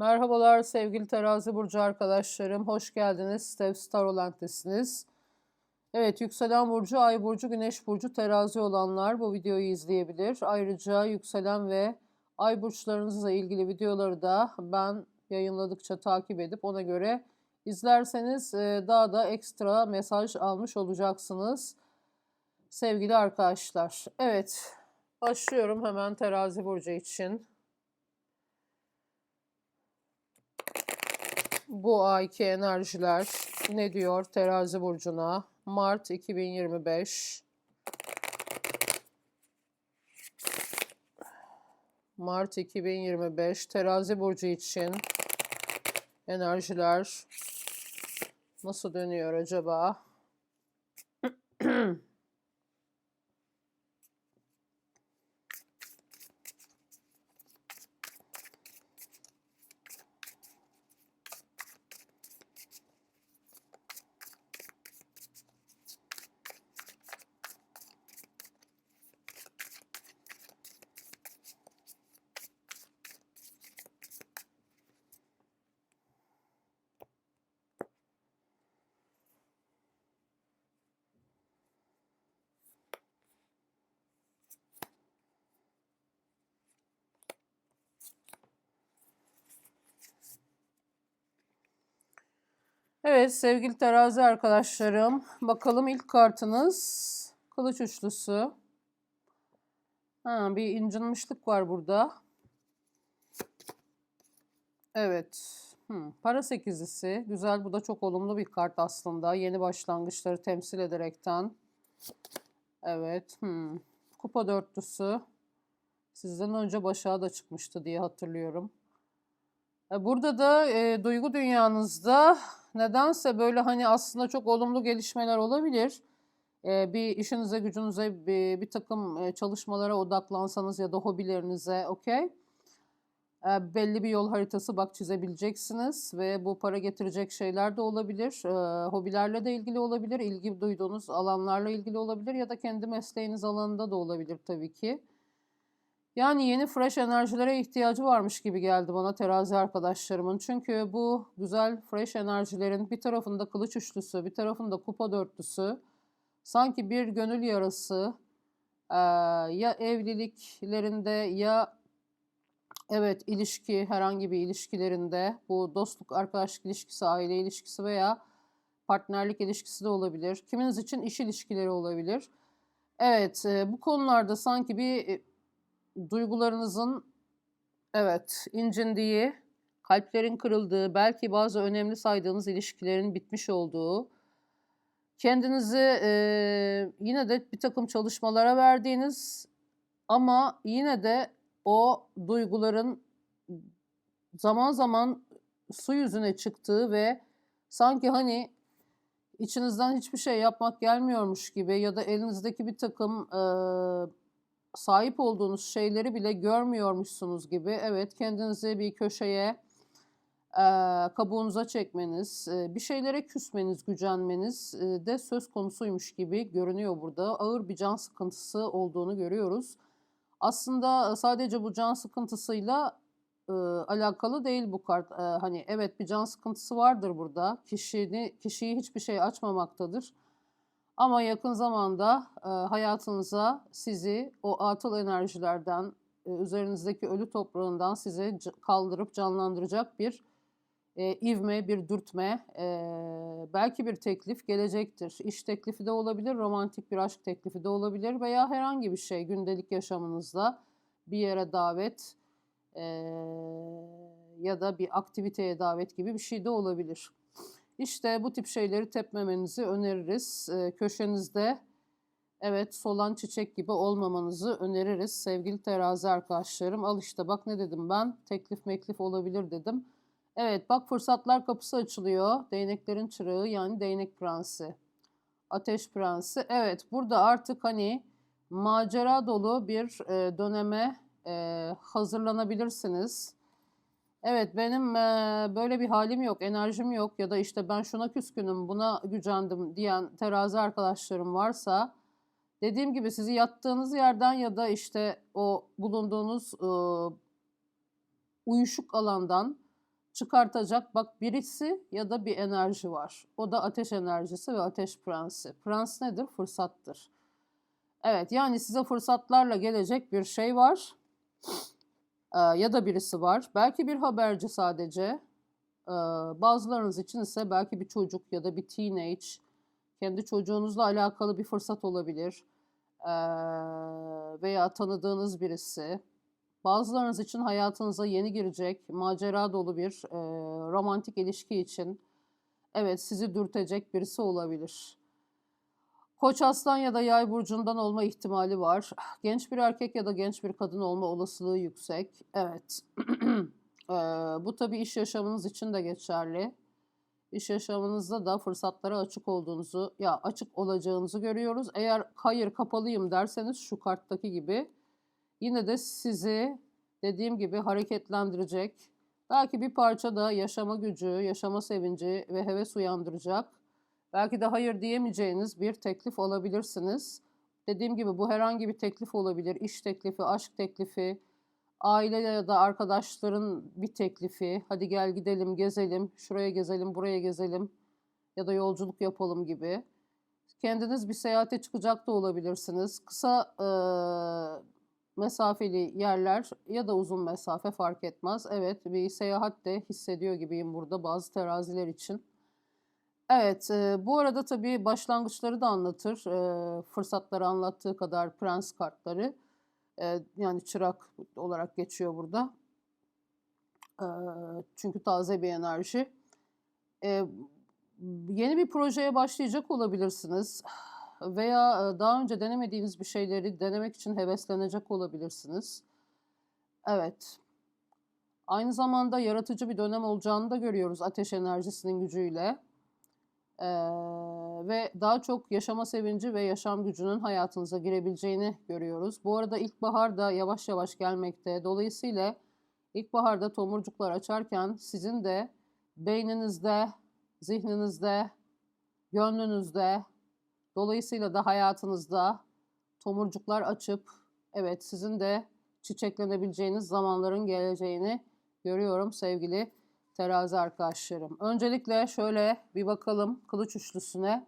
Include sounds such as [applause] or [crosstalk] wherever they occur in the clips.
Merhabalar sevgili terazi burcu arkadaşlarım. Hoş geldiniz. Step Starolent'tesiniz. Evet, yükselen burcu, ay burcu, güneş burcu terazi olanlar bu videoyu izleyebilir. Ayrıca yükselen ve ay burçlarınızla ilgili videoları da ben yayınladıkça takip edip ona göre izlerseniz e, daha da ekstra mesaj almış olacaksınız. Sevgili arkadaşlar. Evet, başlıyorum hemen terazi burcu için. Bu ayki enerjiler ne diyor terazi burcuna? Mart 2025. Mart 2025 terazi burcu için enerjiler nasıl dönüyor acaba? [clears throat] Evet sevgili terazi arkadaşlarım. Bakalım ilk kartınız kılıç üçlüsü. Ha, bir incinmişlik var burada. Evet. Hmm, para sekizlisi. Güzel. Bu da çok olumlu bir kart aslında. Yeni başlangıçları temsil ederekten. Evet. Hmm. Kupa dörtlüsü. Sizden önce başa da çıkmıştı diye hatırlıyorum. E, Burada da e, duygu dünyanızda nedense böyle hani aslında çok olumlu gelişmeler olabilir. E, bir işinize gücünüze bir, bir takım e, çalışmalara odaklansanız ya da hobilerinize okey. E, belli bir yol haritası bak çizebileceksiniz ve bu para getirecek şeyler de olabilir. E, hobilerle de ilgili olabilir, ilgi duyduğunuz alanlarla ilgili olabilir ya da kendi mesleğiniz alanında da olabilir tabii ki. Yani yeni fresh enerjilere ihtiyacı varmış gibi geldi bana terazi arkadaşlarımın. Çünkü bu güzel fresh enerjilerin bir tarafında kılıç üçlüsü, bir tarafında kupa dörtlüsü. Sanki bir gönül yarası ya evliliklerinde ya evet ilişki herhangi bir ilişkilerinde bu dostluk, arkadaşlık ilişkisi, aile ilişkisi veya partnerlik ilişkisi de olabilir. Kiminiz için iş ilişkileri olabilir. Evet, bu konularda sanki bir duygularınızın evet incindiği, kalplerin kırıldığı, belki bazı önemli saydığınız ilişkilerin bitmiş olduğu, kendinizi eee, yine de bir takım çalışmalara verdiğiniz ama yine de o duyguların zaman zaman su yüzüne çıktığı ve sanki hani içinizden hiçbir şey yapmak gelmiyormuş gibi ya da elinizdeki bir takım eee, sahip olduğunuz şeyleri bile görmüyormuşsunuz gibi. Evet kendinizi bir köşeye eee, kabuğunuza çekmeniz, eee, bir şeylere küsmeniz, gücenmeniz eee, de söz konusuymuş gibi görünüyor burada. Ağır bir can sıkıntısı olduğunu görüyoruz. Aslında sadece bu can sıkıntısıyla eee, alakalı değil bu kart. Eee, hani evet bir can sıkıntısı vardır burada. Kişini, kişiyi hiçbir şey açmamaktadır. Ama yakın zamanda e, hayatınıza sizi o atıl enerjilerden, e, üzerinizdeki ölü toprağından sizi kaldırıp canlandıracak bir e, ivme, bir dürtme, e, belki bir teklif gelecektir. İş teklifi de olabilir, romantik bir aşk teklifi de olabilir veya herhangi bir şey gündelik yaşamınızda bir yere davet e, ya da bir aktiviteye davet gibi bir şey de olabilir. İşte bu tip şeyleri tepmemenizi öneririz. Ee, köşenizde evet solan çiçek gibi olmamanızı öneririz sevgili terazi arkadaşlarım. Al işte bak ne dedim ben teklif meklif olabilir dedim. Evet bak fırsatlar kapısı açılıyor. Değneklerin çırağı yani değnek prensi. Ateş prensi. Evet burada artık hani macera dolu bir e, döneme e, hazırlanabilirsiniz. Evet benim eee, böyle bir halim yok, enerjim yok ya da işte ben şuna küskünüm, buna gücendim diyen terazi arkadaşlarım varsa dediğim gibi sizi yattığınız yerden ya da işte o bulunduğunuz eee, uyuşuk alandan çıkartacak bak birisi ya da bir enerji var. O da ateş enerjisi ve ateş prensi. Prens nedir? Fırsattır. Evet yani size fırsatlarla gelecek bir şey var. Ee, ya da birisi var. Belki bir haberci sadece. Ee, bazılarınız için ise belki bir çocuk ya da bir teenage. Kendi çocuğunuzla alakalı bir fırsat olabilir. Ee, veya tanıdığınız birisi. Bazılarınız için hayatınıza yeni girecek, macera dolu bir e, romantik ilişki için evet sizi dürtecek birisi olabilir. Koç aslan ya da yay burcundan olma ihtimali var. Genç bir erkek ya da genç bir kadın olma olasılığı yüksek. Evet. [clears throat] Ee, bu tabii iş yaşamınız için de geçerli. İş yaşamınızda da fırsatlara açık olduğunuzu, ya açık olacağınızı görüyoruz. Eğer hayır kapalıyım derseniz şu karttaki gibi yine de sizi dediğim gibi hareketlendirecek. Belki bir parça da yaşama gücü, yaşama sevinci ve heves uyandıracak. Belki de hayır diyemeyeceğiniz bir teklif alabilirsiniz. Dediğim gibi bu herhangi bir teklif olabilir. İş teklifi, aşk teklifi, aile ya da arkadaşların bir teklifi. Hadi gel gidelim, gezelim, şuraya gezelim, buraya gezelim ya da yolculuk yapalım gibi. Kendiniz bir seyahate çıkacak da olabilirsiniz. Kısa e, mesafeli yerler ya da uzun mesafe fark etmez. Evet bir seyahat de hissediyor gibiyim burada bazı teraziler için. Evet, e, bu arada tabii başlangıçları da anlatır. E, fırsatları anlattığı kadar prens kartları. E, yani çırak olarak geçiyor burada. E, çünkü taze bir enerji. E, yeni bir projeye başlayacak olabilirsiniz. Veya daha önce denemediğiniz bir şeyleri denemek için heveslenecek olabilirsiniz. Evet. Aynı zamanda yaratıcı bir dönem olacağını da görüyoruz ateş enerjisinin gücüyle. Ee, ve daha çok yaşama sevinci ve yaşam gücünün hayatınıza girebileceğini görüyoruz. Bu arada ilkbahar da yavaş yavaş gelmekte. Dolayısıyla ilkbaharda tomurcuklar açarken sizin de beyninizde, zihninizde, gönlünüzde, dolayısıyla da hayatınızda tomurcuklar açıp evet sizin de çiçeklenebileceğiniz zamanların geleceğini görüyorum sevgili terazi arkadaşlarım. Öncelikle şöyle bir bakalım kılıç üçlüsüne.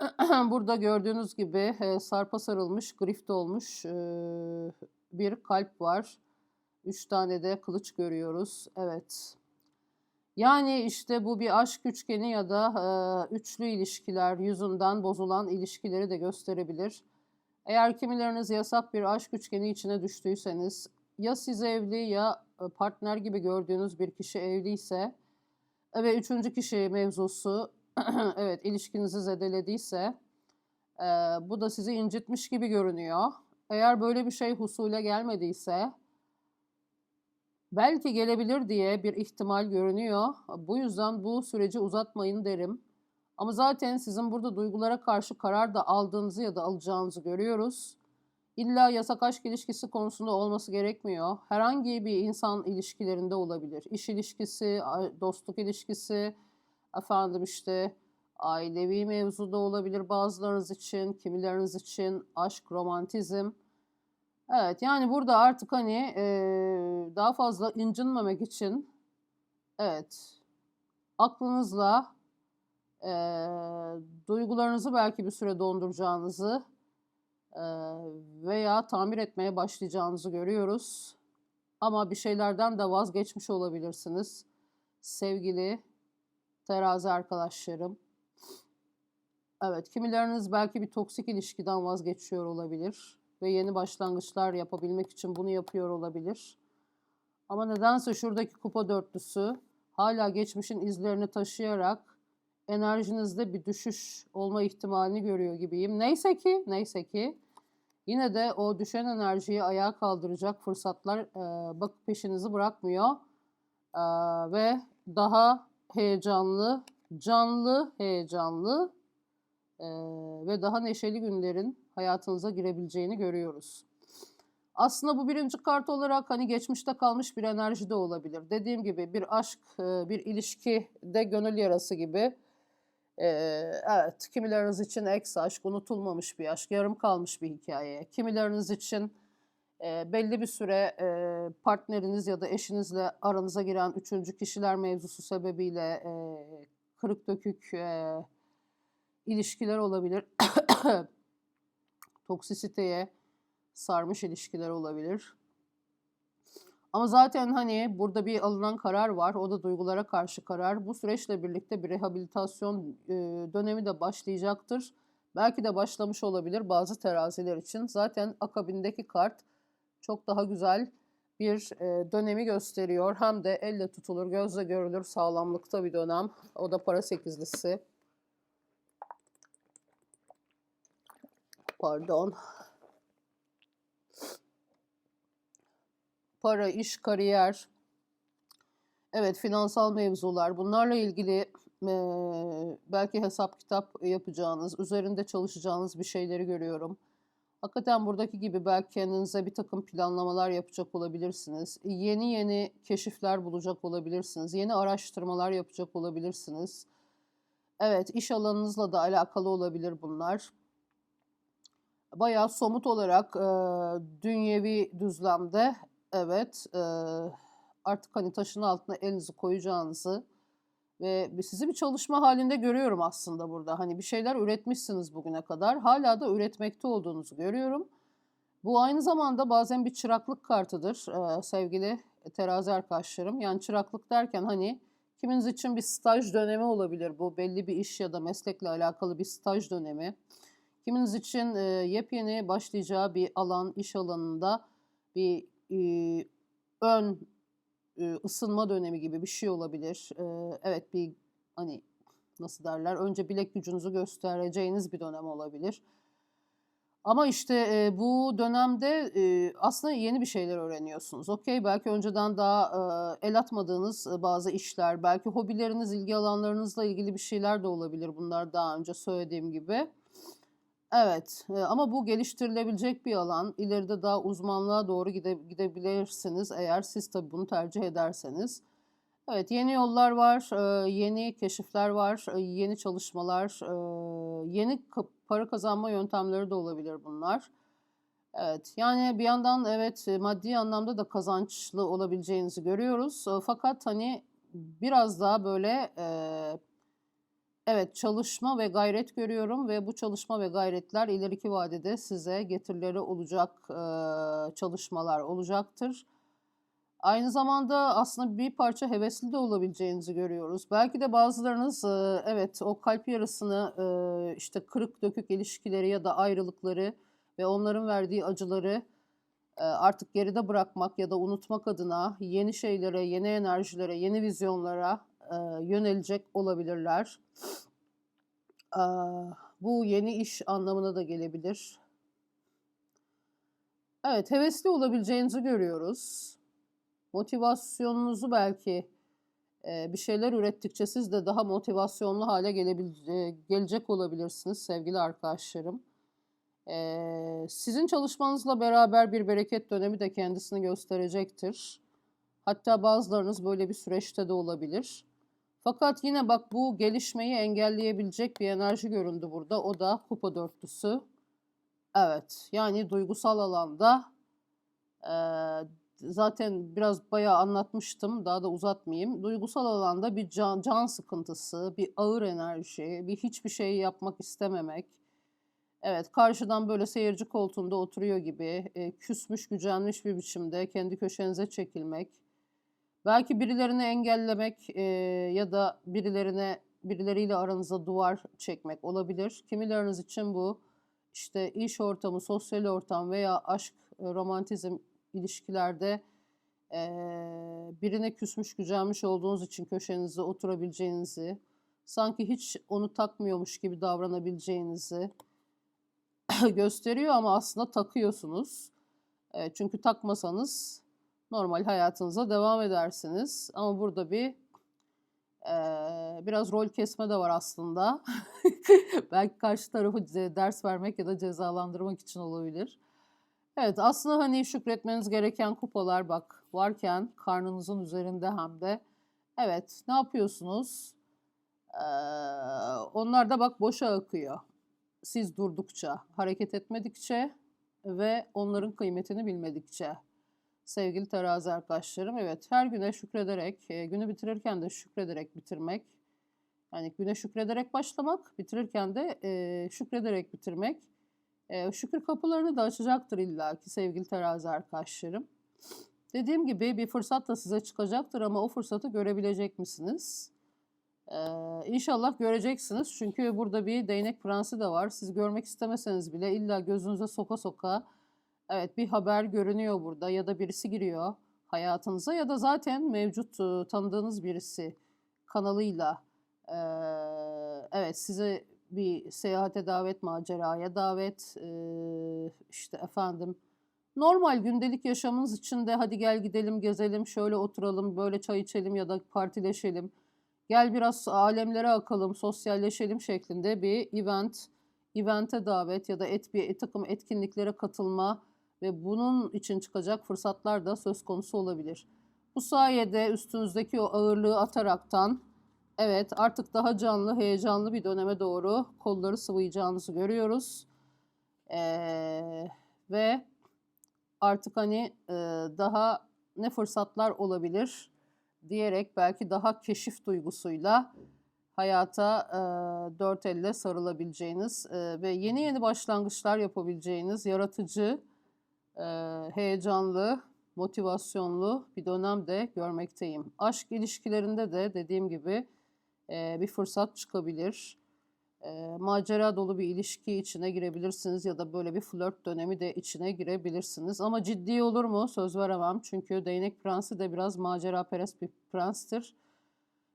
[clears throat] Burada gördüğünüz gibi e, sarpa sarılmış, grift olmuş e, bir kalp var. Üç tane de kılıç görüyoruz. Evet. Yani işte bu bir aşk üçgeni ya da e, üçlü ilişkiler yüzünden bozulan ilişkileri de gösterebilir. Eğer kimileriniz yasak bir aşk üçgeni içine düştüyseniz ya siz evli ya partner gibi gördüğünüz bir kişi evliyse ve üçüncü kişi mevzusu [clears throat] evet ilişkinizi zedelediyse e, bu da sizi incitmiş gibi görünüyor. Eğer böyle bir şey husule gelmediyse belki gelebilir diye bir ihtimal görünüyor. Bu yüzden bu süreci uzatmayın derim. Ama zaten sizin burada duygulara karşı karar da aldığınızı ya da alacağınızı görüyoruz. İlla yasak aşk ilişkisi konusunda olması gerekmiyor. Herhangi bir insan ilişkilerinde olabilir. İş ilişkisi, dostluk ilişkisi, efendim işte ailevi mevzuda olabilir bazılarınız için, kimileriniz için aşk, romantizm. Evet yani burada artık hani e, daha fazla incinmemek için evet aklınızla e, duygularınızı belki bir süre donduracağınızı veya tamir etmeye başlayacağınızı görüyoruz. Ama bir şeylerden de vazgeçmiş olabilirsiniz. Sevgili terazi arkadaşlarım. Evet, kimileriniz belki bir toksik ilişkiden vazgeçiyor olabilir ve yeni başlangıçlar yapabilmek için bunu yapıyor olabilir. Ama nedense şuradaki kupa dörtlüsü hala geçmişin izlerini taşıyarak enerjinizde bir düşüş olma ihtimalini görüyor gibiyim. Neyse ki, neyse ki yine de o düşen enerjiyi ayağa kaldıracak fırsatlar e, bak peşinizi bırakmıyor. E, ve daha heyecanlı, canlı, heyecanlı e, ve daha neşeli günlerin hayatınıza girebileceğini görüyoruz. Aslında bu birinci kart olarak hani geçmişte kalmış bir enerji de olabilir. Dediğim gibi bir aşk, bir ilişki de gönül yarası gibi ee, evet, kimileriniz için ex aşk, unutulmamış bir aşk, yarım kalmış bir hikaye. Kimileriniz için e, belli bir süre e, partneriniz ya da eşinizle aranıza giren üçüncü kişiler mevzusu sebebiyle e, kırık dökük e, ilişkiler olabilir. [coughs] Toksisiteye sarmış ilişkiler olabilir. Ama zaten hani burada bir alınan karar var. O da duygulara karşı karar. Bu süreçle birlikte bir rehabilitasyon dönemi de başlayacaktır. Belki de başlamış olabilir bazı teraziler için. Zaten akabindeki kart çok daha güzel bir dönemi gösteriyor. Hem de elle tutulur, gözle görülür sağlamlıkta bir dönem. O da para sekizlisi. Pardon. Para, iş, kariyer. Evet, finansal mevzular. Bunlarla ilgili e, belki hesap kitap yapacağınız, üzerinde çalışacağınız bir şeyleri görüyorum. Hakikaten buradaki gibi belki kendinize bir takım planlamalar yapacak olabilirsiniz. Yeni yeni keşifler bulacak olabilirsiniz. Yeni araştırmalar yapacak olabilirsiniz. Evet, iş alanınızla da alakalı olabilir bunlar. Bayağı somut olarak e, dünyevi düzlemde evet e, artık hani taşın altına elinizi koyacağınızı ve sizi bir çalışma halinde görüyorum aslında burada. Hani bir şeyler üretmişsiniz bugüne kadar. Hala da üretmekte olduğunuzu görüyorum. Bu aynı zamanda bazen bir çıraklık kartıdır e, sevgili terazi arkadaşlarım. Yani çıraklık derken hani kiminiz için bir staj dönemi olabilir bu. Belli bir iş ya da meslekle alakalı bir staj dönemi. Kiminiz için e, yepyeni başlayacağı bir alan, iş alanında bir e, ön e, ısınma dönemi gibi bir şey olabilir. E, evet bir hani nasıl derler önce bilek gücünüzü göstereceğiniz bir dönem olabilir. Ama işte e, bu dönemde e, aslında yeni bir şeyler öğreniyorsunuz. Okey belki önceden daha e, el atmadığınız bazı işler, belki hobileriniz, ilgi alanlarınızla ilgili bir şeyler de olabilir. Bunlar daha önce söylediğim gibi. Evet, eee, ama bu geliştirilebilecek bir alan. İleride daha uzmanlığa doğru gide gidebilirsiniz eğer siz tabii bunu tercih ederseniz. Evet, yeni yollar var, eee, yeni keşifler var, eee, yeni çalışmalar, yeni para kazanma yöntemleri de olabilir bunlar. Evet, yani bir yandan evet, maddi anlamda da kazançlı olabileceğinizi görüyoruz. Fakat hani biraz daha böyle, Evet, çalışma ve gayret görüyorum ve bu çalışma ve gayretler ileriki vadede size getirileri olacak eee, çalışmalar olacaktır. Aynı zamanda aslında bir parça hevesli de olabileceğinizi görüyoruz. Belki de bazılarınız eee, evet o kalp yarısını eee, işte kırık dökük ilişkileri ya da ayrılıkları ve onların verdiği acıları eee, artık geride bırakmak ya da unutmak adına yeni şeylere, yeni enerjilere, yeni vizyonlara eee, yönelecek olabilirler. Aaa, bu yeni iş anlamına da gelebilir. Evet, hevesli olabileceğinizi görüyoruz. Motivasyonunuzu belki eee, bir şeyler ürettikçe siz de daha motivasyonlu hale gelebil gelecek olabilirsiniz sevgili arkadaşlarım. Eee, sizin çalışmanızla beraber bir bereket dönemi de kendisini gösterecektir. Hatta bazılarınız böyle bir süreçte de olabilir. Fakat yine bak bu gelişmeyi engelleyebilecek bir enerji göründü burada. O da kupa dörtlüsü. Evet yani duygusal alanda e, zaten biraz bayağı anlatmıştım. Daha da uzatmayayım. Duygusal alanda bir can, can sıkıntısı, bir ağır enerji, bir hiçbir şey yapmak istememek. Evet karşıdan böyle seyirci koltuğunda oturuyor gibi e, küsmüş gücenmiş bir biçimde kendi köşenize çekilmek Belki birilerini engellemek e, ya da birilerine birileriyle aranıza duvar çekmek olabilir. Kimileriniz için bu işte iş ortamı, sosyal ortam veya aşk, romantizm ilişkilerde e, birine küsmüş gücenmiş olduğunuz için köşenize oturabileceğinizi, sanki hiç onu takmıyormuş gibi davranabileceğinizi [clears throat] gösteriyor ama aslında takıyorsunuz. E, çünkü takmasanız normal hayatınıza devam edersiniz. Ama burada bir e, biraz rol kesme de var aslında. [laughs] Belki karşı tarafı ders vermek ya da cezalandırmak için olabilir. Evet aslında hani şükretmeniz gereken kupalar bak varken karnınızın üzerinde hem de. Evet ne yapıyorsunuz? Ee, onlar da bak boşa akıyor. Siz durdukça, hareket etmedikçe ve onların kıymetini bilmedikçe. Sevgili terazi arkadaşlarım, evet her güne şükrederek, e, günü bitirirken de şükrederek bitirmek. Yani güne şükrederek başlamak, bitirirken de e, şükrederek bitirmek. E, şükür kapılarını da açacaktır illaki sevgili terazi arkadaşlarım. Dediğim gibi bir fırsat da size çıkacaktır ama o fırsatı görebilecek misiniz? Ee, inşallah göreceksiniz. Çünkü burada bir değnek prensi de var. Siz görmek istemeseniz bile illa gözünüze soka soka evet bir haber görünüyor burada ya da birisi giriyor hayatınıza ya da zaten mevcut tanıdığınız birisi kanalıyla e, evet size bir seyahate davet, maceraya davet, e, işte efendim normal gündelik yaşamınız içinde hadi gel gidelim gezelim, şöyle oturalım, böyle çay içelim ya da partileşelim. Gel biraz alemlere akalım, sosyalleşelim şeklinde bir event, evente davet ya da et bir takım etkinliklere katılma ve bunun için çıkacak fırsatlar da söz konusu olabilir. Bu sayede üstünüzdeki o ağırlığı ataraktan evet artık daha canlı, heyecanlı bir döneme doğru kolları sıvayacağınızı görüyoruz. Ee, ve artık hani e, daha ne fırsatlar olabilir diyerek belki daha keşif duygusuyla hayata e, dört elle sarılabileceğiniz e, ve yeni yeni başlangıçlar yapabileceğiniz yaratıcı, heyecanlı, motivasyonlu bir dönemde görmekteyim. Aşk ilişkilerinde de dediğim gibi e, bir fırsat çıkabilir e, macera dolu bir ilişki içine girebilirsiniz ya da böyle bir flört dönemi de içine girebilirsiniz. Ama ciddi olur mu söz veremem çünkü Değnek Prensi de biraz macera perest bir prenstir.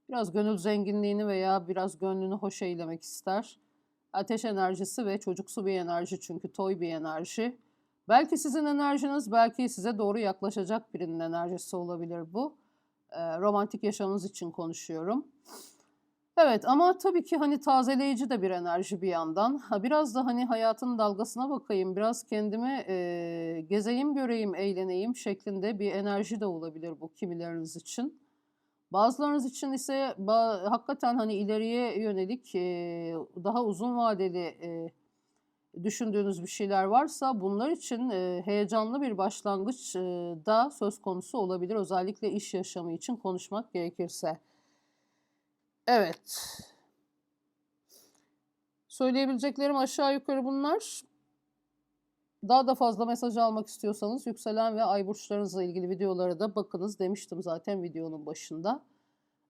Biraz gönül zenginliğini veya biraz gönlünü hoş eylemek ister. Ateş enerjisi ve çocuksu bir enerji çünkü toy bir enerji. Belki sizin enerjiniz, belki size doğru yaklaşacak birinin enerjisi olabilir bu. E, romantik yaşamınız için konuşuyorum. Evet ama tabii ki hani tazeleyici de bir enerji bir yandan. Ha, biraz da hani hayatın dalgasına bakayım, biraz kendimi e, gezeyim, göreyim, eğleneyim şeklinde bir enerji de olabilir bu kimileriniz için. Bazılarınız için ise ba- hakikaten hani ileriye yönelik e, daha uzun vadeli e, düşündüğünüz bir şeyler varsa bunlar için e, heyecanlı bir başlangıç e, da söz konusu olabilir. Özellikle iş yaşamı için konuşmak gerekirse. Evet. Söyleyebileceklerim aşağı yukarı bunlar. Daha da fazla mesaj almak istiyorsanız yükselen ve ay burçlarınızla ilgili videolara da bakınız demiştim zaten videonun başında.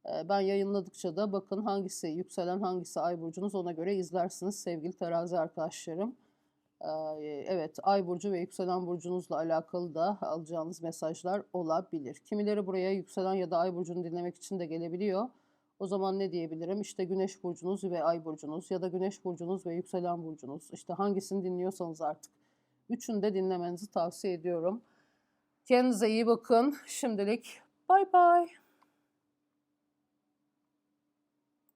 Ben yayınladıkça da bakın hangisi yükselen hangisi ay burcunuz ona göre izlersiniz sevgili terazi arkadaşlarım. Evet ay burcu ve yükselen burcunuzla alakalı da alacağınız mesajlar olabilir. Kimileri buraya yükselen ya da ay burcunu dinlemek için de gelebiliyor. O zaman ne diyebilirim? İşte güneş burcunuz ve ay burcunuz ya da güneş burcunuz ve yükselen burcunuz. İşte hangisini dinliyorsanız artık. Üçünü de dinlemenizi tavsiye ediyorum. Kendinize iyi bakın. Şimdilik bay bay.